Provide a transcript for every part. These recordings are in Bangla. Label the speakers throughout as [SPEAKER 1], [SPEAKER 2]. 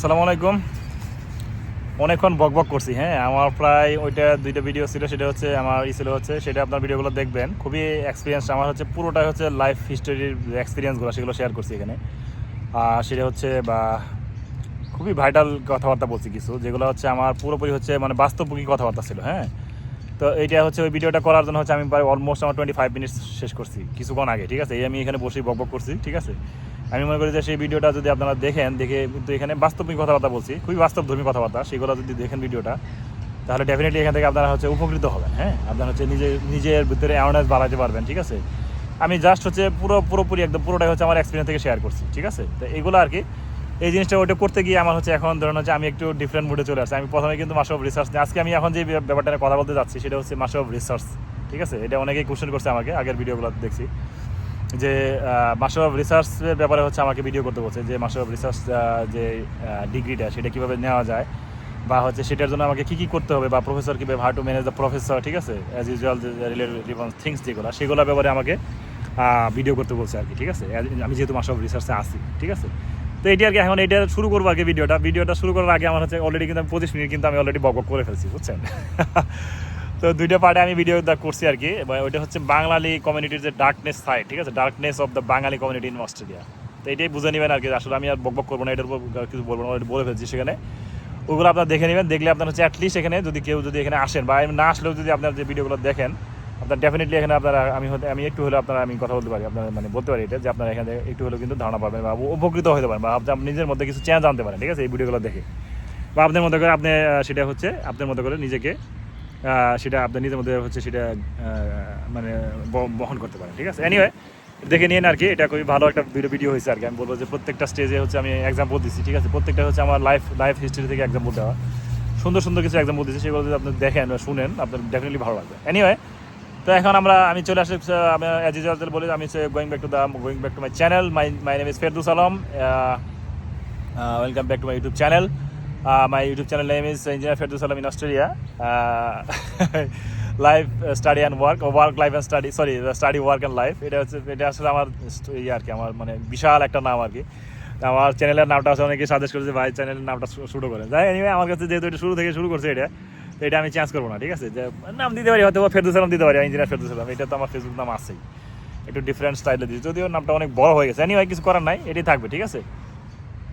[SPEAKER 1] আসসালামু আলাইকুম। অনেকক্ষণ বক বক করছি হ্যাঁ? আমার প্রায় ওইটা দুইটা ভিডিও ছিল, সেটা হচ্ছে আমার ই ছিল হচ্ছে, সেটা আপনার ভিডিওগুলো দেখবেন। খুবই এক্সপিরিয়েন্স আমার হচ্ছে পুরোটাই হচ্ছে লাইফ হিস্টোরির এক্সপিরিয়েন্সগুলো সেগুলো শেয়ার করছি এখানে। আর সেটা হচ্ছে, বা খুবই ভাইটাল কথাবার্তা বলছি কিছু, যেগুলো হচ্ছে আমার পুরোপুরি হচ্ছে মানে বাস্তবমুখী কথাবার্তা ছিল হ্যাঁ? তো এইটা হচ্ছে ওই ভিডিওটা করার জন্য হচ্ছে আমি প্রায় অলমোস্ট আমার টোয়েন্টি ফাইভ মিনিটস শেষ করছি, কিছুক্ষণ আগে, ঠিক আছে? এই আমি এখানে বসেই বক বক করছি, ঠিক আছে? আমি মনে করি যে সেই ভিডিওটা যদি আপনারা দেখেন, দেখে কিন্তু এখানে বাস্তবিক কথাবার্তা বলছি, খুবই বাস্তবধর্মী কথাবার্তা, সেগুলো যদি দেখেন ভিডিওটা, তাহলে ডেফিনেটলি এখান থেকে আপনারা হচ্ছে উপকৃত হবেন হ্যাঁ? আপনারা হচ্ছে নিজে, নিজের ভিতরে অ্যাওয়ারনেস বাড়াতে পারবেন, ঠিক আছে? আমি জাস্ট হচ্ছে পুরো, পুরোপুরি একদম পুরোটাই হচ্ছে আমার এক্সপিরিয়েন্স থেকে শেয়ার করছি, ঠিক আছে? তো এগুলো আর কি, এই জিনিসটা ওটা করতে গিয়ে আমার হচ্ছে এখন ধরুন হচ্ছে আমি একটু ডিফারেন্ট মুডে চলে আসছি। আমি প্রথমে কিন্তু মাস অফ রিসার্চ আজকে আমি এখন যে ব্যাপারটা কথা বলতে যাচ্ছি, সেটা হচ্ছে মাস অফ রিসার্চ ঠিক আছে? এটা অনেকেই কোশ্চেন করছে আমাকে, আগের ভিডিওগুলো দেখছি। যে মাস্টার অফ রিসার্চের ব্যাপারে হচ্ছে আমাকে ভিডিও করতে বলছে যে মাস্টার অফ রিসার্চ যে ডিগ্রিটা সেটা কীভাবে নেওয়া যায় বা হচ্ছে সেটার জন্য আমাকে কী কী করতে হবে বা প্রফেসর কীভাবে how to manage the professor ঠিক আছে? অ্যাজ ইউজুয়াল রিলেটেড থিংস যেগুলো সেগুলো ব্যাপারে আমাকে ভিডিও করতে বলছে আর কি, ঠিক আছে? আমি যেহেতু মাস্টার অফ রিসার্চে আসি ঠিক আছে? তো এটি আর কি, এখন এটা শুরু করব আগে ভিডিওটা ভিডিওটা শুরু করার আগে আমার হচ্ছে অলরেডি কিন্তু আমি পঁচিশ মিনিট কিন্তু আমি অলরেডি বক করে ফেলছি, বুঝছেন? তো দুইটা পার্টে আমি ভিডিও করছি আর কি। ওইটা হচ্ছে বাঙালি কমিউনিটির যে ডার্কনেস সাইড ঠিক আছে? Darkness of the Bengali community in Australia তো এটাই বুঝে নেবেন আর কি। আসলে আমি আর বক বক করব না, এটার উপর কিছু বলব না বলে ফেলছি সেখানে। ওগুলো আপনার দেখে নেবেন, দেখলে আপনার হচ্ছে অ্যাটলিস্ট এখানে যদি কেউ যদি এখানে আসেন বা না আসলেও যদি আপনার যে ভিডিওগুলো দেখেন, আপনার ডেফিনেটলি এখানে আপনারা, আমি আমি একটু হলেও আপনারা, আমি কথা বলতে পারি, আপনার মানে বলতে পারি এটা, যে আপনারা এখানে একটু হলেও কিন্তু ধারণা পাবেন বা উপকৃত হতে পারেন বা আপনি নিজের মধ্যে কিছু চেঞ্জ আনতে পারেন, ঠিক আছে? এই ভিডিওগুলো দেখে। বা আপনার মতো করে আপনি সেটা হচ্ছে, আপনার মতো করে নিজেকে সেটা আপনার নিজের মধ্যে হচ্ছে সেটা মানে বহন করতে পারেন ঠিক আছে? এনিওয়ে দেখে নিন আর কি, এটা খুবই ভালো একটা ভিডিও ভিডিও হয়েছে আর কি। আমি বলব যে প্রত্যেকটা স্টেজে হচ্ছে আমি এক্সাম্পল দিচ্ছি ঠিক আছে? প্রত্যেকটা হচ্ছে আমার লাইফ লাইফ হিস্ট্রি থেকে এক্সাম্পল দেওয়া। সুন্দর সুন্দর কিছু এক্সাম্পল দিচ্ছি সেগুলো যদি আপনি দেখেন বা শুনেন, আপনার ডেফিনেটলি ভালো লাগবে। এনিওয়ে তো এখন আমরা, আমি চলে আসি আমি অ্যাজ ইউজুয়াল বলি, আমি going back to the going back to my channel my my name is Ferdous Alam welcome back to my YouTube channel my YouTube channel name is engineer Ferdous Alam in Australia life study and work work life and study sorry study work and life এটা হচ্ছে এটা আসলে আমার ইয়ে আর কি, আমার মানে বিশাল একটা নাম আর কি। আমার চ্যানেলের নামটা আছে অনেকে সাজেস্ট করেছে ভাই চ্যানেলের নামটা শুরু করে যাই এনিওয়ে আমার কাছে যেহেতু এটা শুরু থেকে শুরু করছে এটা এটা আমি চেঞ্জ করব না, ঠিক আছে? যে নাম দিতে পারি, হয়তো ফেরদুস আলম দিতে পারি ইঞ্জিনিয়ার ফেরদুস আলম এটা তো আমার ফেসবুক নাম আছেই। একটু ডিফারেন্ট স্টাইলে দিচ্ছি যদিও নামটা অনেক বড় হয়ে গেছে। এনিওয়ে কিছু করার নাই, এটাই থাকবে, ঠিক আছে?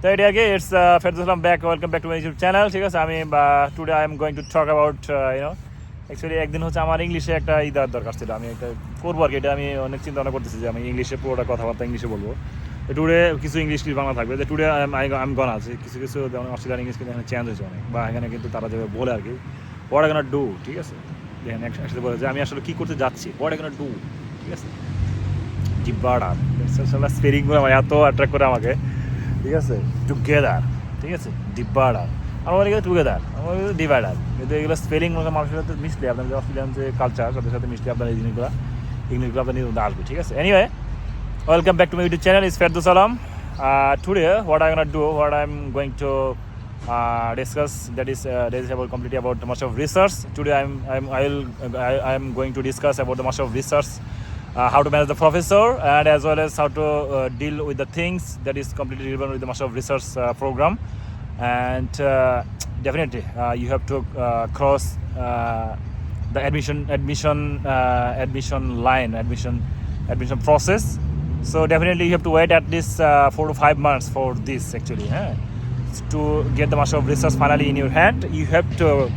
[SPEAKER 1] তো এটা আগে it's Ferdous Alam back welcome back to my YouTube channel ঠিক আছে? আমি today I am going to talk about you know actually একদিন হচ্ছে আমার ইংলিশে একটা ই দেওয়ার দরকার ছিল। আমি একটা করব আর কি, এটা আমি অনেক চিন্তা ভাবনা করতেছি যে আমি ইংলিশে পুরোটা কথাবার্তা ইংলিশে বলব। টুডে কিছু ইংলিশ কিছু বাংলা থাকবে। যে টুডে আমি গন আছে। কিছু কিছু যেমন অস্ট্রেলিয়ান ইংলিশ কিন্তু এখানে চেঞ্জ হয়েছে অনেক। বা এখানে কিন্তু তারা যেভাবে বলে আর কি হোয়াট এখানে ডু ঠিক আছে? দেখেন, এক- একসাথে বলে যে আমি আসলে কী করতে যাচ্ছি হোয়াট এখানে ডু ঠিক আছে? ডিব্বাড়া স্পেরিংগুলো আমার এত অ্যাট্রাক্ট করে আমাকে। ঠিক আছে? টুগেদার ঠিক আছে? ডিব্বাড়ার আমার বলে টুগেদার আমার বলে ডিভাইডার কিন্তু এগুলো স্পেলিং মানুষের সাথে মিশলে আপনার যে অস্ট্রেলিয়ান যে কালচার তাদের সাথে মিশলে আপনার এই জিনিসগুলো ইংলিশগুলো আপনার নিজের আসবে ঠিক আছে? Anyway welcome back to my YouTube channel is Ferdous Alam today what I gonna do what I am going to uh, discuss that is uh, that is about completely about the master of research. Today i'm i'm i'll I, i'm going to discuss about the master of research. Uh, how to manage the professor and as well as how to uh, deal with the things that is completely relevant with the master of research uh, program and uh, definitely uh, you have to uh, cross uh, the admission admission uh, admission line admission admission process so definitely you have to wait at least uh, four to five months for this actually huh? to get the master of research finally in your hand you have to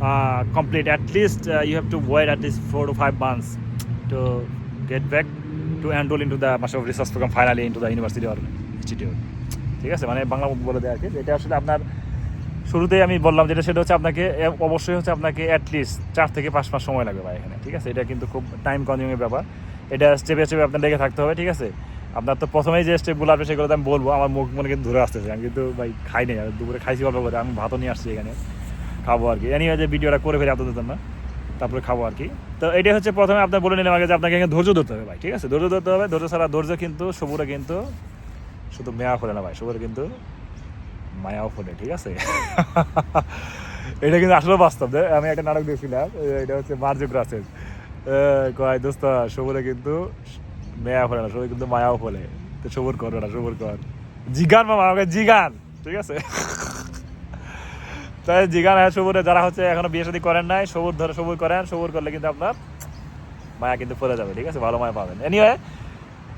[SPEAKER 1] uh, complete at least uh, you have to wait at least four to five months to get back to enroll into the master of research program finally into the university or institute. ঠিক আছে? মানে বাংলা বলে দেয় আর কি। এটা আসলে আপনার শুরুতেই আমি বললাম যেটা, সেটা হচ্ছে আপনাকে অবশ্যই হচ্ছে আপনাকে অ্যাটলিস্ট চার থেকে পাঁচ মাস সময় লাগবে ভাই এখানে। ঠিক আছে? এটা কিন্তু খুব টাইম কনজিউমিং ব্যাপার। এটা স্টেপে স্টেপে আপনার লেগে থাকতে হবে, ঠিক আছে? আপনার তো প্রথমেই যে স্টেপগুলো আসবে, সেগুলো আমি বলব। আমার মুখ মনে কিন্তু ধরে আসতেছে। আমি কিন্তু ভাই খাই নাই। দুপুরে খাইছি অল্প করে। আমি ভাতও নিয়ে আসছি এখানে। খাব আর কি। এনিওয়ে যে ভিডিওটা করে ফেলি আপনাদের জন্য। তারপরে খাব আর কি। তো এটাই হচ্ছে প্রথমে আপনার বলে নিলাম আগে যে আপনাকে এখানে ধৈর্য ধরতে হবে ভাই, ঠিক আছে? ধৈর্য ধরতে হবে, ধৈর্য ছাড়া ধৈর্য কিন্তু, সবুরে কিন্তু শুধু মেয়া ফোলে না ভাই, সবুরে কিন্তু মায়াও ফোলে, ঠিক আছে? এটা কিন্তু আসলে বাস্তব। আমি একটা নাটক দেখছিলাম এটা হচ্ছে মার্জ গ্রাসেস কয়, দোস্ত, সবুরে কিন্তু মেয়া ফোলে না, সবুরে কিন্তু মায়াও ফোলে। তো সবুর কর ওটা সবুর কর। জিগান মামা, আমাকে জিগান, ঠিক আছে? তাই জিগান হ্যাঁ সবুরে যারা হচ্ছে এখনও বিয়ে শাদী করেন নাই, সবুর ধরে সবুর করেন, সবুর করলে কিন্তু আপনার মায়া কিন্তু পড়ে যাবে, ঠিক আছে? ভালো মায়া পাবেন। এনিওয়ে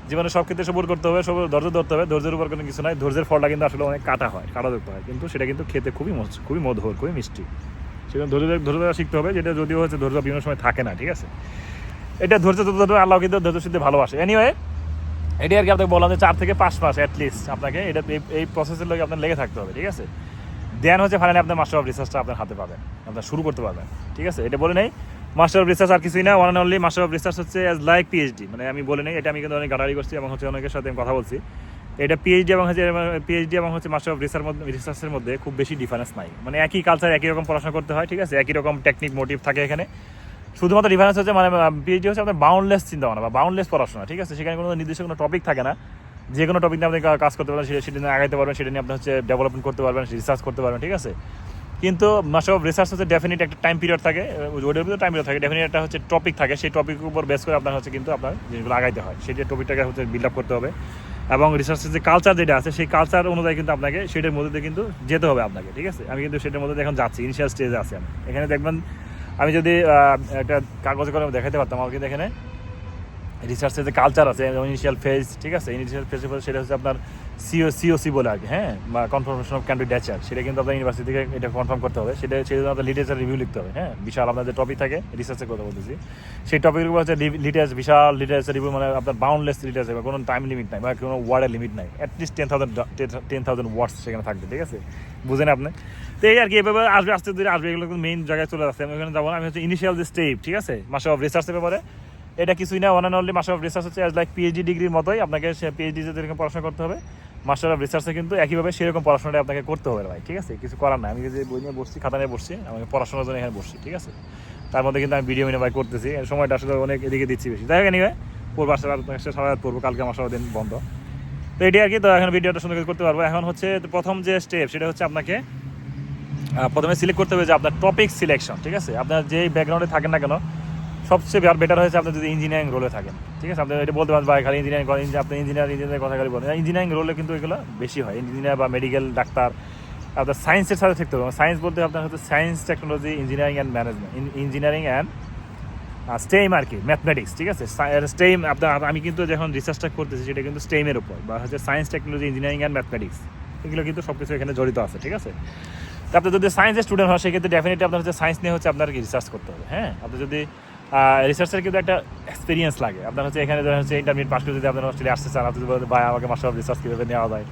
[SPEAKER 1] জীবনে সব ক্ষেত্রে সবুর করতে হবে, সবুর ধৈর্য ধরতে হবে, ধৈর্যের উপর কোনো কিছু নাই। ধৈর্যের ফলটা কিন্তু আসলে অনেক কাটা হয়, কাটাযুক্ত হয়। কিন্তু সেটা কিন্তু খেতে খুবই খুবই মধুর, খুবই মিষ্টি। সেখানে ধৈর্য ধৈর্য শিখতে হবে, যেটা যদিও হচ্ছে ধৈর্য বিভিন্ন সময় থাকে না, ঠিক আছে? এটা ধৈর্য ধরতে ধরতে আল্লাহ কিন্তু ধৈর্য সিদ্ধি ভালোবাসে। এনিওয়ে এটি আর কি আপনাকে বললাম যে চার থেকে পাঁচ মাস অ্যাটলিস্ট আপনাকে এটা, এই প্রসেসের লোক আপনার লেগে থাকতে হবে, ঠিক আছে? দেন হচ্ছে ফাইনালি আপনার মাস্টার অফ রিসার্চটা আপনার হাতে পাবেন। আপনার শুরু করতে পারবেন। ঠিক আছে? এটা বলে নেই। মাস্টার অফ রিসার্চ আর কিছুই না। One only master of research হচ্ছে অ্যাজ লাইক পিএইচডি মানে আমি বলে নেই, এটা আমি কিন্তু অনেক গাড়ারি করছি এবং হচ্ছে অনেকের সাথে আমি কথা বলছি। এটা পিএইচডি এবং হচ্ছে পিএইচডি এবং হচ্ছে মাস্টার অফ রিসার্চ রিসার্চের মধ্যে খুব বেশি ডিফারেন্স নাই। মানে একই কালচার একই রকম পড়াশোনা করতে হয়, ঠিক আছে? একই রকম টেকনিক মোটিভ থাকে এখানে। শুধুমাত্র ডিফারেন্স হচ্ছে মানে পিএইচডি হচ্ছে আপনার বাউন্ডলেস চিন্তা ভাবনা বা বাউন্ডলেস পড়াশোনা, ঠিক আছে? সেখানে কোনো নির্দিষ্ট কোনো টপিক থাকে না। যে কোনো টপিক নিয়ে আপনি কাজ করতে পারবেন, সেটা সেটা নিয়ে আগাইতে পারবেন, সেটা নিয়ে আপনি হচ্ছে ডেভেলপমেন্ট করতে পারবেন রিসার্চ করতে পারবেন, ঠিক আছে? কিন্তু মাস্টার অফ রিসার্চ হচ্ছে ডেফিনিট একটা টাইম পিরিয়ড থাকে ওইটার ভিতরে টাইম পিরিয়ড থাকে ডেফিনিট একটা হচ্ছে টপিক থাকে, সেই টপিকের উপর বেস করে আপনার হচ্ছে কিন্তু আপনার জিনিসগুলো আগাইতে হয়। সেই টপিকটাকে হচ্ছে বিল্ড আপ করতে হবে। এবং রিসার্চের যে কালচার যেটা আছে, সেই কালচার অনুযায়ী কিন্তু আপনাকে সেটার মধ্যে দিয়ে কিন্তু যেতে হবে আপনাকে, ঠিক আছে? আমি কিন্তু সেটার মধ্যে এখন যাচ্ছি ইনিশিয়াল স্টেজে আছি আমি। এখানে দেখবেন, আমি যদি একটা কাগজ করে দেখাতে পারতাম আমাকে কিন্তু এখানে রিসার্চের যে কালচার আছে ইনিশিয়াল ফেজ ঠিক আছে? ইনিশিয়াল ফেজ সেটা হচ্ছে আপনার সিও সিওসি বলে আর কি হ্যাঁ? বা কনফার্মেশন অফ ক্যান্ডিডেচার সেটা কিন্তু আপনার ইউনিভার্সিটি থেকে এটা কনফার্ম করতে হবে। সেটা সেই জন্য আপনার লিটারেচার রিভিউ লিখতে হবে হ্যাঁ? বিশাল আপনার যে টপিক থাকে রিসার্চের কথা বলতেছি। সেই টপিকের উপর হচ্ছে লিটারেচার বিশাল লিটারেচার রিভিউ মানে আপনার বাউন্ডলেস লিটারেচার বা কোনো টাইম লিমিট নাই, বা কোনো ওয়ার্ডের লিমিট নাই। At least ten thousand ten thousand words সেখানে থাকবে, ঠিক আছে? বুঝেন আপনি? তো এই আর কি, এভাবে আসবে, আস্তে ধীরে আসবে, এগুলো মেইন জায়গায় চলে আসছে আমি ওখানে যাব আমি হচ্ছে ইনিশিয়াল যে স্টেপ ঠিক আছে? মাসে অফ রিসার্চের ব্যাপারে। এটা কিছুই না one and only master of research হচ্ছে অ্যাজ লাইক পিএইচডি ডিগ্রির মতোই আপনাকে সে পিএইচডি যেরকম পড়াশোনা করতে হবে মাস্টার অফ রিসার্চে কিন্তু একইভাবে সেরকম পড়াশোনাটা আপনাকে করতে হবে ভাই, ঠিক আছে? কিছু করার না আমি যে বই নিয়ে বসছি, খাতা নিয়ে বসছি আমাকে পড়াশোনার জন্য এখানে বসছি, ঠিক আছে? তার মধ্যে কিন্তু আমি ভিডিও মিনে ভাই করতেছি সময়টা আসলে অনেক এদিকে দিচ্ছি বেশি। যাই হোক নিবে পূর্ব আসলে সারা রাত পড়ব, কালকে আমার দিন বন্ধ। তো এটি আর কি, তো এখন ভিডিওটা সুন্দর করতে পারব। এখন হচ্ছে প্রথম যে স্টেপ সেটা হচ্ছে আপনাকে প্রথমে সিলেক্ট করতে হবে যে আপনার টপিক সিলেকশন ঠিক আছে? আপনার যেই ব্যাকগ্রাউন্ডে থাকেন না কেন সবচেয়ে বেটার হয়েছে আপনি যদি ইঞ্জিনিয়ারিং রোলে থাকেন। ঠিক আছে? আপনি এটা বলতে পারেন, ভাই, খালি ইঞ্জিনিয়ারিং করেন। আপনি ইঞ্জিনিয়ার ইঞ্জিনিয়ারের কথা খালি বলেন। ইঞ্জিনিয়ারিং রোলে কিন্তু এগুলো বেশি হয়। ইঞ্জিনিয়ার বা মেডিকেল ডাক্তার, আপনার সায়েন্সের সাথে থাকতে হবে। সায়েন্স বলতে আপনার হচ্ছে science technology engineering and management engineering and STEM আর কি ম্যাথমেটিক্স ঠিক আছে? স্টেম আপনার, আমি কিন্তু যখন রিসার্চটা করতেছি, সেটা কিন্তু স্টেমের উপর। বা হচ্ছে science technology engineering and mathematics এগুলো কিন্তু সব কিছু এখানে জড়িত আছে, ঠিক আছে? তো যদি সায়েন্সের স্টুডেন্ট হয় সেক্ষেত্রে ডেফিনেটলি আপনার হচ্ছে সায়েন্স নিয়ে হচ্ছে আপনার কি রিসার্চ করতে হবে হ্যাঁ? আপনি যদি রিসার্চের কিন্তু একটা এক্সপিরিয়েন্স লাগে। আপনার হচ্ছে এখানে ধরেন হচ্ছে ইন্টারমিডিয়েট পাস করে যদি আপনার অস্ট্রেলিয়া আসতে চান আপনি বলেন, ভাই আমাকে মাস্টার অফ রিসার্চ কীভাবে নেওয়া যায়?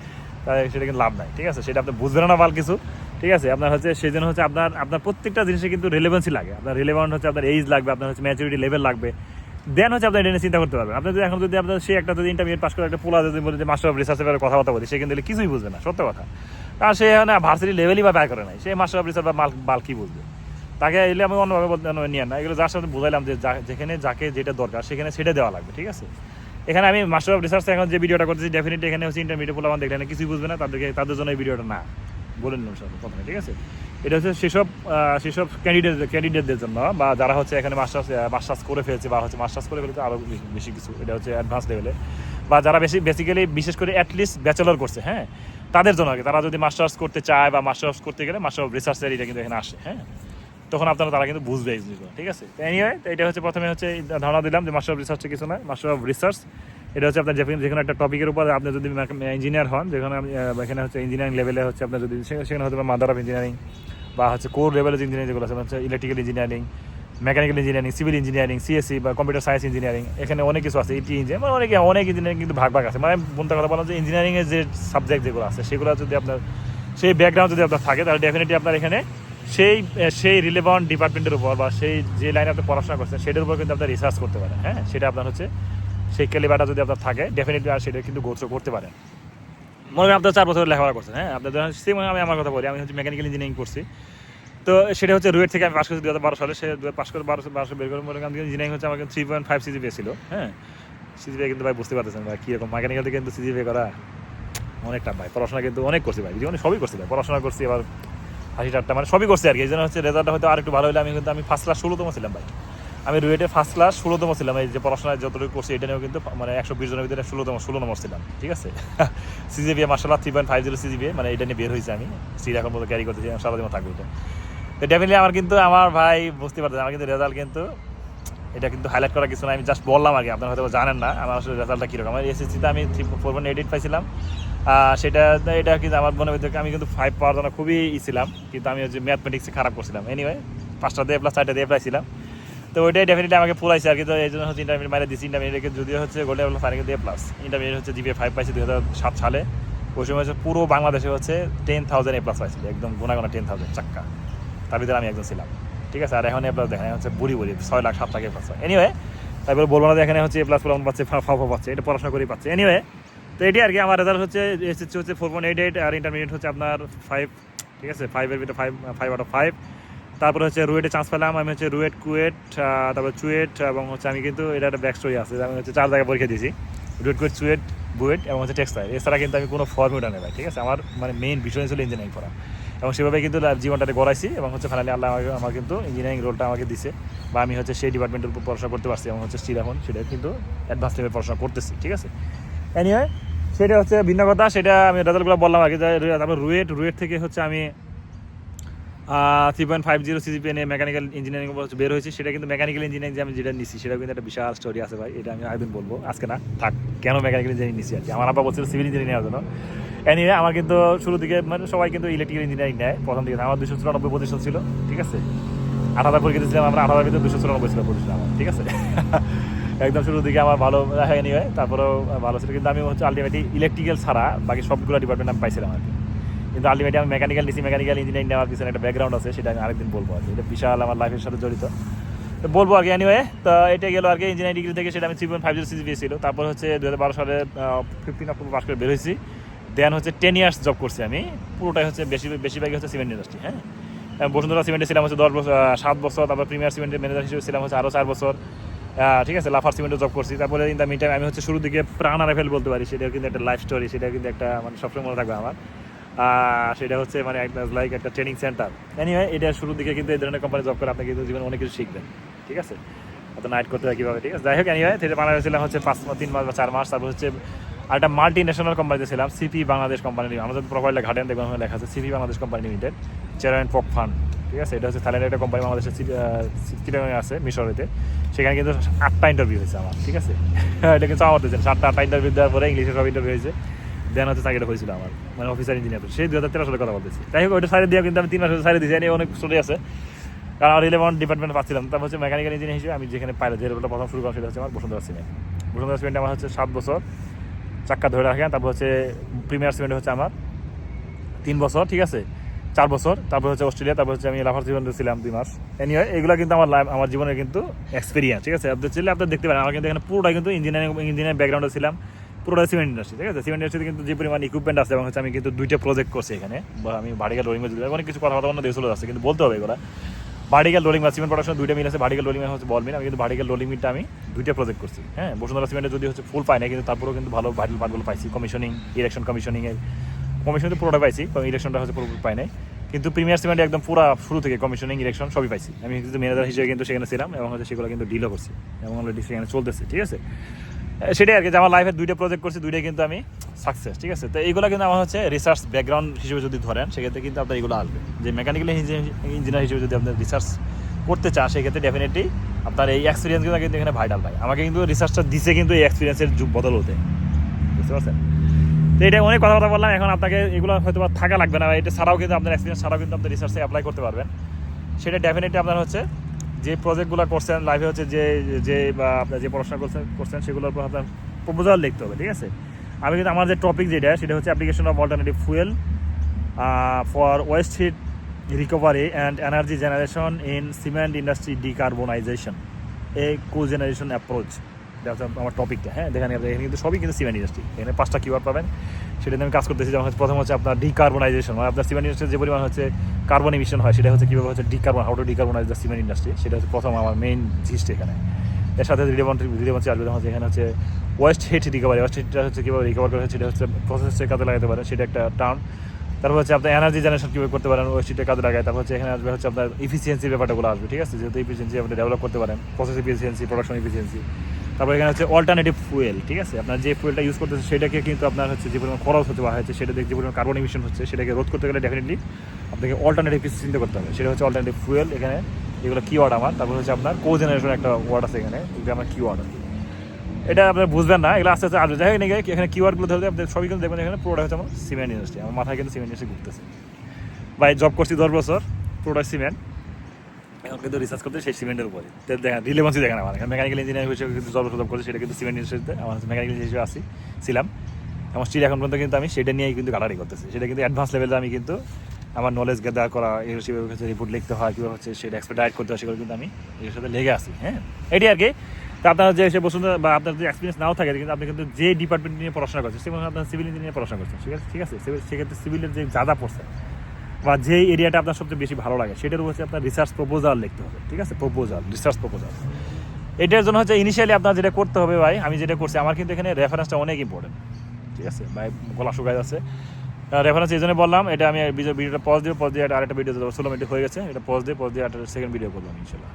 [SPEAKER 1] তাহলে সেটা কিন্তু লাভ নাই ঠিক আছে? সেটা আপনি বুঝবেন না ভালো কিছু ঠিক আছে? আপনার হচ্ছে সেই জন্য হচ্ছে আপনার আপনার প্রত্যেকটা জিনিসে কিন্তু রিলেভেন্সি লাগে। আপনার রিলেভেন্ট হচ্ছে আপনার এইজ লাগবে আপনার হচ্ছে ম্যাচুরিটি লেভেল লাগবে। দেন হচ্ছে আপনি এটা চিন্তা করতে পারবেন। আপনি যদি এখন যদি আপনার সে একটা যদি ইন্টারমিডিয়েট পাস করে একটা পোলা যদি বলে যে মাস্টার অফ রিসার্চের ব্যাপারে কথাবার্তা বলি সে কিন্তু কিছুই বুঝবে না সত্য কথা। কারণ সে ভার্সিটি লেভেলই বা ব্যয় করে নাই। সে মাস্টার অফ রিসার্চ বা মাল কি বুঝবে? তাকে এলে আমি অন্যভাবে বলতে নিয়ে না এগুলো যার সাথে বুঝাইলাম যে যেখানে যাকে যেটা দরকার সেখানে সেটা দেওয়া লাগবে, ঠিক আছে? এখানে আমি মাস্টার অফ রিসার্চ এখন যে ভিডিওটা করতেছি ডেফিনেটলি এখানে হচ্ছে ইন্টারমিডিয়েট পোলা দেখলে না কিছুই বুঝবে না। তাদেরকে তাদের জন্য এই ভিডিওটা না। বলে নিলাম সব প্রথমে, ঠিক আছে? এটা হচ্ছে সেসব সেসব ক্যান্ডিডেট ক্যান্ডিডেটদের জন্য বা যারা হচ্ছে এখানে মাস্টার্স মাস্টার্স করে ফেলছে বা হচ্ছে মাস্টার্স করে ফেলছে আরও বেশি- কিছু। এটা হচ্ছে অ্যাডভান্স লেভেলে বা যারা বেশি বেসিক্যালি বিশেষ করে অ্যাটলিস্ট ব্যাচেলর করছে হ্যাঁ? তাদের জন্য কি। তারা যদি মাস্টার্স করতে চায় বা মাস্টার্স করতে গেলে মাস্টার অফ রিসার্চের এটা কিন্তু এখানে আসে হ্যাঁ? তখন আপনারা তারা কিন্তু বুঝবে এই জিনিসগুলো, ঠিক আছে? এনিওয়ে এটা হচ্ছে প্রথমে হচ্ছে ধারণা দিলাম যে মাস্টার অফ রিসার্চে কিছু নয় মাস্টার অফ রিসার্চ এটা হচ্ছে আপনার যেখানে যেখানে একটা টপিকের উপর আপনি যদি ইঞ্জিনিয়ার হন, যেখানে এখানে হচ্ছে ইঞ্জিনিয়ারিং লেভেলে হচ্ছে আপনার যদি সেখানে হচ্ছে মাদার অফ ইঞ্জিনিয়ারিং বা হচ্ছে কোর লেভেলের ইঞ্জিনিয়ারিং যেগুলো আছে, হচ্ছে electrical engineering mechanical engineering civil engineering CSC বা কম্পিউটার সায়েন্স ইঞ্জিনিয়ারিং এখানে অনেক কিছু আছে ইটি ইঞ্জিনিয়ার মানে অনেক অনেক ইঞ্জিনিয়ারিং কিন্তু ভাগ ভাগ আছে। মানে বলতে কথা বলা যে ইঞ্জিনিয়ারিংয়ের যে সাবজেক্ট যেগুলো আছে, সেগুলো যদি আপনার সেই ব্যাকগ্রাউন্ড যদি আপনার থাকে, তাহলে ডেফিনেটলি আপনার এখানে সেই সেই রিলেভেন্ট ডিপার্টমেন্টের উপর বা সেই যে লাইনে আপনি পড়াশোনা করছেন, সেটার উপর কিন্তু আপনার রিসার্চ করতে পারেন হ্যাঁ? সেটা আপনার হচ্ছে সেই ক্যালিবারটা যদি আপনার থাকে ডেফিনেটলি আর সেটা কিন্তু গোত্র করতে পারেন। মনে করেন আপনার চার বছর লেখাপড়া করছেন হ্যাঁ? আপনার সেম আমি আমার কথা বলি, আমি হচ্ছে মেকানিক্যাল ইঞ্জিনিয়ারিং করছি তো সেটা হচ্ছে রুয়েট থেকে আমি পাশ করছি দু হাজার বারো সালে, সে পাস করে বারোশো বারোশো বের করে মনে করেন ইঞ্জিনিয়ারিং হচ্ছে আমাকে থ্রি পয়েন্ট ফাইভ সিজিপি ছিল হ্যাঁ? সিজিপি কিন্তু ভাই বুঝতে পারতেছেন ভাই, কীরকম মেকানিক্যাল কিন্তু সিজিপি করা অনেকটা ভাই, পড়াশোনা কিন্তু অনেক করছি ভাই, জীবনে সবই করছি ভাই, পড়াশোনা করছি, আবার হাসি ঠাট্টা মানে সবই করছি আর কি। এই জন্য হচ্ছে রেজাল্টটা হয়তো আর একটু ভালো হলে আমি কিন্তু, আমি ফার্স্ট ক্লাস ষোলোতম ছিলাম ভাই। আমি রুয়েটে ফার্স্ট ক্লাস ষোলোতম ছিলাম। এই যে পড়াশোনায় যতটুকু করছি, এটা নিয়েও কিন্তু মানে একশো বিশ জনের ভিতরে ষোলোতম, ষোলো নম্বর ছিলাম, ঠিক আছে? সিজিবিএ মার্শাল্লাহ three point five zero CGPA মানে এটা নিয়ে বের হয়েছে আমি। সিট এখন মতো ক্যারি করতেছি আমি সারাদিন থাকব এটা। তো ডেফিনেটলি আমার কিন্তু, আমার ভাই বুঝতে পারতেন আমার কিন্তু রেজাল্ট কিন্তু, এটা কিন্তু হাইলাইট করা কিছু না আমি জাস্ট বললাম আগে আপনারা হয়তো জানেন না, আমার আসলে রেজাল্টটা কীরকম। আমার এসএসসিতে আমি three four point eight eight পাইছিলাম। সেটা এটা কিন্তু আমার মনে হতো আমি কিন্তু ফাইভ পাওয়ার জন্য খুবই ই ছিলাম, কিন্তু আমি হচ্ছে ম্যাথমেটিক্সে খারাপ করছিলাম। এনিওয়ে পাঁচটা দিয়ে প্লাস চারটা দিয়ে পাইছিলাম। তো ওইটাই ডেফিনেটলি আমাকে পুরাইছে আর কি এই জন্য হচ্ছে ইন্টারমিডিয়েট মাইরে দিচ্ছি ইন্টারমিডিয়েটকে যদিও হচ্ছে গোল্ডেন লেভেল ফাইনাল দিয়ে প্লাস ইন্টারমিডিয়েট হচ্ছে জিপিএ ফাইভ পাইছি দু হাজার সাত সালে। ওই সময় হচ্ছে পুরো বাংলাদেশে হচ্ছে টেন থাউজেন্ড এ প্লাস পাইছিল একদম গোনা গোনা টেন থাউজেন্ড চাক্কা। তার ভিতরে আমি একজন ছিলাম, ঠিক আছে? আর এখন এ প্লাস দেখেন হচ্ছে বুড়ি বুড়ি, ছয় লাখ সাত লাখ এ প্লাস এনিওয়ে তারপরে বলব না এখানে হচ্ছে এ প্লাস পাচ্ছে ফাফ পাচ্ছে, এটা পড়াশোনা করেই পাচ্ছে। এনিওয়ে তো এটি আর কি, আমার রেজাল্ট হচ্ছে এসএসসি হচ্ছে ফোর পয়েন্ট এইট এইট আর ইন্টারমিডিয়েট হচ্ছে আপনার ফাইভ ঠিক আছে? ফাইভের ভিতরে five five out of five তারপরে হচ্ছে রুয়েটে চান্স পেলাম, আমি হচ্ছে রুয়েট, কুয়েট তারপর চুয়েট, এবং হচ্ছে আমি কিন্তু এটা একটা ব্যাক স্টোরি আছে আমি হচ্ছে চার জায়গায় পরীক্ষা দিয়েছি, রুয়েট, কুয়েট, চুয়েট, বুয়েট এবং হচ্ছে টেক্সটাইল। এছাড়া কিন্তু আমি কোনো ফর্মুলা নেই ঠিক আছে? আমার মানে মেইন বিষয় ছিল ইঞ্জিনিয়ারিং পড়া। এবং সেভাবে কিন্তু জীবনটাতে গড়াইছি এবং হচ্ছে ফাইনালি আল্লাহ আমাকে, আমার কিন্তু ইঞ্জিনিয়ারিং রোলটা আমাকে দিছে বা আমি হচ্ছে সেই ডিপার্টমেন্টের উপর পড়াশোনা করতে পারছি এবং হচ্ছে স্টিল এখন সেটা কিন্তু অ্যাডভান্স লেভেল পড়াশোনা করতেছি, ঠিক আছে? এনিওয়ে সেটা হচ্ছে ভিন্ন কথা, সেটা আমি রেজাল্টগুলো বললাম আগে তারপর রুয়েট রুয়েট থেকে হচ্ছে আমি three point five zero CGPA নিয়ে মেকানিক্যাল ইঞ্জিনিয়ারিং বের হয়েছি। সেটা কিন্তু মেকানিক্যাল ইঞ্জিনিয়ারিং যে আমি যেটা নিছি সেটা কিন্তু একটা বিশাল স্টোরি আছে ভাই। এটা আমি একদিন বলব। আজকে না, থাক, কেন মেকানিক্যাল ইঞ্জিনিয়ারিং নিছি আর কি আমার আব্বা বলছিল সিভিল ইঞ্জিনিয়ারিং নেওয়ার জন্য। এনিওয়ে আমার কিন্তু শুরু দিকে মানে সবাই কিন্তু ইলেকট্রিক্যাল ইঞ্জিনিয়ারিং নেয়, প্রথম দিকে। আমার দুশো চুরানব্বই প্রতিশত ছিল, ঠিক আছে? আট হাজার পরীক্ষা দিয়েছিলাম আমরা আট হাজার ভিতরে দুশো চুরানব্বই ছিল প্রতিশত আমার, ঠিক আছে? একদম শুরুর দিকে আমার ভালো হয়নি হয়, তারপরেও ভালো ছিল। কিন্তু আমি হচ্ছে আলটিমেটলি ইলেকট্রিক্যাল ছাড়া বাকি সবগুলো ডিপার্টমেন্ট আমি পাইছিলাম আর কি। কিন্তু আলটিমেটলি আমি মেকানিক্যাল নিছি মেকানিক্যাল ইঞ্জিনিয়ারিং নেওয়ার পিছনে একটা ব্যাকগ্রাউন্ড আছে, সেটা আমি আরেকদিন বলব আর এটা বিশাল আমার লাইফের সাথে জড়িত। তো বলব আর কি এনিওয়ে তো এটা গেলো আর কি ইঞ্জিনিয়ারিং ডিগ্রি থেকে, সেটা আমি three point five zero CGPA ছিল। তারপর হচ্ছে দু হাজার বারো সালে ফিফটিন অক্টোবর পাস করে বের হয়েছি। দেন হচ্ছে টেন ইয়ার্স জব করছি আমি। পুরোটাই হচ্ছে বেশি, বেশিরভাগই হচ্ছে সিমেন্ট ইন্ডাস্ট্রি হ্যাঁ? বসুন্ধরা সিমেন্টে ছিলাম হচ্ছে দশ বছর সাত বছর। তারপর প্রিমিয়ার সিমেন্টের ম্যানেজার হিসেবে ছিলাম হচ্ছে আরও চার বছর। ঠিক আছে, লাফার সিমেন্টে জব করছি। তারপরে ইন দ্য মিন টাইম আমি হচ্ছে শুরুর দিকে প্রাণ আরএফএল বলতে পারি। সেটা কিন্তু একটা লাইফ স্টোরি সেটা কিন্তু একটা মানে সবসময় মনে থাকবে আমার। সেটা হচ্ছে মানে একটা লাইক একটা ট্রেনিং সেন্টার এনিওয়ে এটা শুরুর দিকে কিন্তু এই ধরনের কোম্পানি জব করে আপনি কিন্তু জীবনে অনেক কিছু শিখবেন ঠিক আছে? অত নাইট করতে হয় কীভাবে, ঠিক আছে? যাই হোক এনিওয়ে সেটা বাংলাদেশ ছিলাম হচ্ছে পাঁচ তিন মাস বা চার মাস। তারপর হচ্ছে আর একটা মাল্টি ন্যাশনাল কোম্পানিতে ছিলাম সিপি বাংলাদেশ কোম্পানি আমাদের প্রোফাইলটা ঘাটেন দেখবেন লেখা আছে CP Bangladesh company limited chairman পক ফান্ড ঠিক আছে? এটা হচ্ছে থাইল্যান্ডের একটা কোম্পানি বাংলাদেশের চিটাগাঙে আছে মিশরেতে সেখানে কিন্তু আটটা ইন্টারভিউ হয়েছে আমার, ঠিক আছে? এটা কিন্তু আমার দিয়েছেন সাতটা আটটা ইন্টারভিউ দেওয়ার পরে ইংলিশে সব ইন্টারভিউ হয়েছে। দেন হচ্ছে চাকরিটা হয়েছিল আমার মানে অফিসার ইঞ্জিনিয়ার সেই দু হাজার তেরো সালে কথা বলতেছি। যাই হোক, ওইটা সাইডে দিয়ে কিন্তু আমি তিন মাস সাইডে দিয়েছি। অনেক স্টোরি আছে। কারণ আমার ইলেভেন ডিপার্টমেন্ট পাচ্ছিলাম। তারপর হচ্ছে মেকানিক্যাল ইঞ্জিনিয়ার হিসেবে আমি যেখানে পাইলে যে লেভেলটা প্রথম শুরু করা সেটা হচ্ছে আমার বসুন্ধরা সিমেন্ট বসুন্ধরা সিমেন্ট আমার হচ্ছে সাত বছর চাক্কা ধরে রাখেন তারপর হচ্ছে প্রিমিয়ার সিমেন্ট হচ্ছে আমার তিন বছর, ঠিক আছে? চার বছর, তারপর হচ্ছে অস্ট্রেলিয়া, তারপর হচ্ছে আমি লাফার জীবনে ছিলাম দুই মাস। এনিওয়ে এগুলো কিন্তু আমার লাইফ আমার জীবনের কিন্তু এক্সপিরিয়েন্স ঠিক আছে? আপনি চাইলে আপনি দেখতে পারেন, আমার কিন্তু এখানে পুরোটাই কিন্তু ইঞ্জিনিয়ারিং ইঞ্জিনিয়ারিং ব্যাকগ্রাউন্ডে ছিলাম। পুরোটা সিমেন্ট ইন্ডাস্ট্রি ঠিক আছে? সিমেন্ট ইন্ডাস্ট্রিতে কিন্তু যে পরিমাণ ইকুইপমেন্ট আছে, এবং হচ্ছে আমি কিন্তু দুইটা প্রজেক্ট করছি এখানে, বা আমি ভার্টিক্যাল রোলিং অনেক কিছু কথা অন্য দেশ চলে যাচ্ছে, কিন্তু বলতে হবে এগুলো। ভার্টিক্যাল রোলিং বা সিমেন্ট প্রোডাকশন দুইটা মিল আছে ভার্টিক্যাল রোলিং হচ্ছে বল মিল আমি কিন্তু ভার্টিক্যাল রোলিং মিলটা আমি দুইটা প্রজেক্ট করছি হ্যাঁ? বসুন্ধরা সিমেন্টে যদি হচ্ছে ফুল পাই না কিন্তু তারপরেও কিন্তু ভালো ভাইটাল পার্টগুলো পাইছি কমিশনিং ইলেকশন কমিশনিংয়ের কমিশন তো পুরোটা পাইছি ইলেকশনটা হচ্ছে পুরোপুরি পাই নাই। কিন্তু প্রিমিয়ার সিমেন্টে একদম পুরো শুরু থেকে কমিশনিং ইলেকশন সবই পাইছি। আমি কিন্তু ম্যানেজার হিসেবে কিন্তু সেখানে ছিলাম এবং হচ্ছে সেগুলো কিন্তু ডিলও করছি এবং অলরেডি সেখানে চলতেছে, ঠিক আছে? সেটাই আর কি যে আমার লাইফের দুইটা প্রজেক্ট করছি, দুইটাই কিন্তু আমি সাকসেস ঠিক আছে? তো এইগুলো কিন্তু আমার হচ্ছে রিসার্চ ব্যাকগ্রাউন্ড হিসেবে যদি ধরেন, সেক্ষেত্রে কিন্তু আপনার এগুলো আসবে। যে মেকানিক্যাল ইঞ্জিনিয়ার হিসেবে যদি আপনার রিসার্চ করতে চান, সেক্ষেত্রে ডেফিনেটলি আপনার এই এক্সপিরিয়েন্সগুলো কিন্তু এখানে ভাইটাল ভাই। আমাকে কিন্তু রিসার্চটা দিছে কিন্তু এই এক্সপিরিয়েন্সের যুগ বদল হতে। বুঝতে পারছেন? তো এটা অনেক কথা কথা বললাম, এখন আপনাকে এগুলো হয়তো থাকা লাগবে না এটা ছাড়াও কিন্তু আপনার এক্সপিরিয়েন্স ছাড়াও কিন্তু আপনি রিসার্চে অ্যাপ্লাই করতে পারবেন। সেটা ডেফিনেটলি আপনার হচ্ছে যে প্রজেক্টগুলো করছেন লাইফে হচ্ছে যে যে, বা আপনার যে পড়াশোনা করছেন করছেন, সেগুলোর উপর আপনার প্রপোজাল লিখতে হবে, ঠিক আছে? আমি কিন্তু আমার যে টপিক যেটা, সেটা হচ্ছে application of alternative fuel for waste heat recovery and energy generation in cement industry decarbonization a cogeneration approach আমার টপিকটা হ্যাঁ? দেখেন, এখানে কিন্তু সবই কিন্তু সিমেন্ট ইন্ডাস্ট্রি এখানে পাঁচটা কিওয়ার্ড পাবেন। সেটাতে আমি কাজ করতেছি, যেমন হচ্ছে প্রথম হচ্ছে আপনার ডিকার্বনাইজেশন মানে আপনার সিমেন্ট ইন্ডাস্ট্রি যে পরিমাণ হচ্ছে কার্বন ইমিশন হয়, সেটা হচ্ছে কীভাবে হচ্ছে decarbon how to decarbonize the cement industry সেটা হচ্ছে প্রথম আমার মেইন জিনিসটা এখানে। এর সাথে রিলেভেন্সি আসবে, হচ্ছে এখানে হচ্ছে ওয়েস্ট হিট রিকভারি ওয়েস্ট হিটটা হচ্ছে কীভাবে রিকভার করা হয়, সেটা হচ্ছে প্রসেসের কাজে লাগাতে পারে সেটা একটা টার্ম তারপর হচ্ছে আপনার এনার্জি জেনারেশন কীভাবে করতে পারেন ওই সিটে কাজে লাগায়। তারপর হচ্ছে এখানে আসবে হচ্ছে আপনার ইফিসিয়েন্সি ব্যাপারটাগুলো আসবে, ঠিক আছে? যেহেতু ইফিসিয়েন্সি আপনি ডেভেলপ করতে পারেন প্রসেস ইফিসিয়েন্সি প্রোডাকশন ইফিসিয়েন্সি তারপর এখানে হচ্ছে অল্টারনেটিভ ফুয়েল ঠিক আছে? আপনার যে ফুয়েলটা ইউজ করতেছে সেটাকে কিন্তু আপনার হচ্ছে যে পরিমাণ খরচ হতে পারে হচ্ছে সেটা দেখে যে পরিমাণ কার্বন ইমিশন হচ্ছে, সেটাকে রোধ করতে গেলে ডেফিনেটলি আপনাকে অল্টারনেটিভ কিছু চিন্তা করতে হবে। সেটা হচ্ছে অল্টারনেটিভ ফুয়েল এখানে এগুলো কিওয়ার্ড আমার। তারপর হচ্ছে আপনার কো জেনারেশন একটা ওয়ার্ড আছে এখানে, এগুলো আমার কি এটা আপনি বুঝবেন না, এগুলো আস্তে আস্তে আসবে। যাই নাকি এখানে কিওয়ার্ডগুলো ধরতে আপনি সবই কিন্তু দেখবেন এখানে পুরোটা হচ্ছে আমার সিমেন্ট ইন্ডাস্ট্রি আমার মাথায় কিন্তু সিমেন্ট ইন্ডাস্ট্রি ঘুরতেছে। ভাই জব করছি দশ বছর পুরোটা সিমেন্ট এখন কিন্তু রিসার্চ করতে সেই সিমেন্টের উপরে। তো দেখেন রিলেভেন্সই দেখেন আমার। মেকানিক্যাল ইঞ্জিনিয়ার হিসেবে কিন্তু জব জব করছি, সেটা কিন্তু সিমেন্ট ইন্ডাস্ট্রিতে আমার মেকানিক্যাল হিসেবে আসি, ছিলাম। আমার স্টিল এখন পর্যন্ত কিন্তু আমি সেটা নিয়েই কিন্তু গাড়ারি করতেছি। সেটা কিন্তু অ্যাডভান্স লেভেলে আমি কিন্তু আমার নলেজ গেদার করা, এই হিসেবে হচ্ছে রিপোর্ট লিখতে হয়, কীভাবে হচ্ছে সেটা এক্সপেক্ট করতে হয়, সেগুলো কিন্তু আমি এর সাথে লেগে আসি হ্যাঁ? এটি আর কি। তা আপনার যে সে বসুন বা আপনার যে এক্সপিরিয়েন্স নাও থাকে, কিন্তু আপনি কিন্তু যে ডিপার্টমেন্ট নিয়ে পড়াশোনা করছেন সেখানে আপনার সিভিল ইঞ্জিনিয়ার পড়াশোনা করছেন, ঠিক আছে? ঠিক আছে? সেক্ষেত্রে সিভিলের যে যা যা পড়ছে বা যে এরিয়াটা আপনার সবচেয়ে বেশি ভালো লাগে, সেটার হচ্ছে আপনার রিসার্চ প্রপোজাল লিখতে হবে, ঠিক আছে? প্রপোজাল রিসার্চ প্রপোজাল এটার জন্য হচ্ছে ইনিশিয়ালি আপনার যেটা করতে হবে ভাই, আমি যেটা করছি, আমার কিন্তু এখানে রেফারেন্সটা অনেক ইম্পর্টেন্ট ঠিক আছে? ভাই, গলা শুকায় আছে রেফারেন্স এই জন্য বললাম, এটা আমি ভিডিওটা পজ দিয়ে পজ দিয়ে আরেকটা ভিডিও ষোলো মিনিট হয়ে গেছে, এটা পজ দিয়ে পজ দিয়ে একটা সেকেন্ড ভিডিও করলাম ইনশাল্লাহ।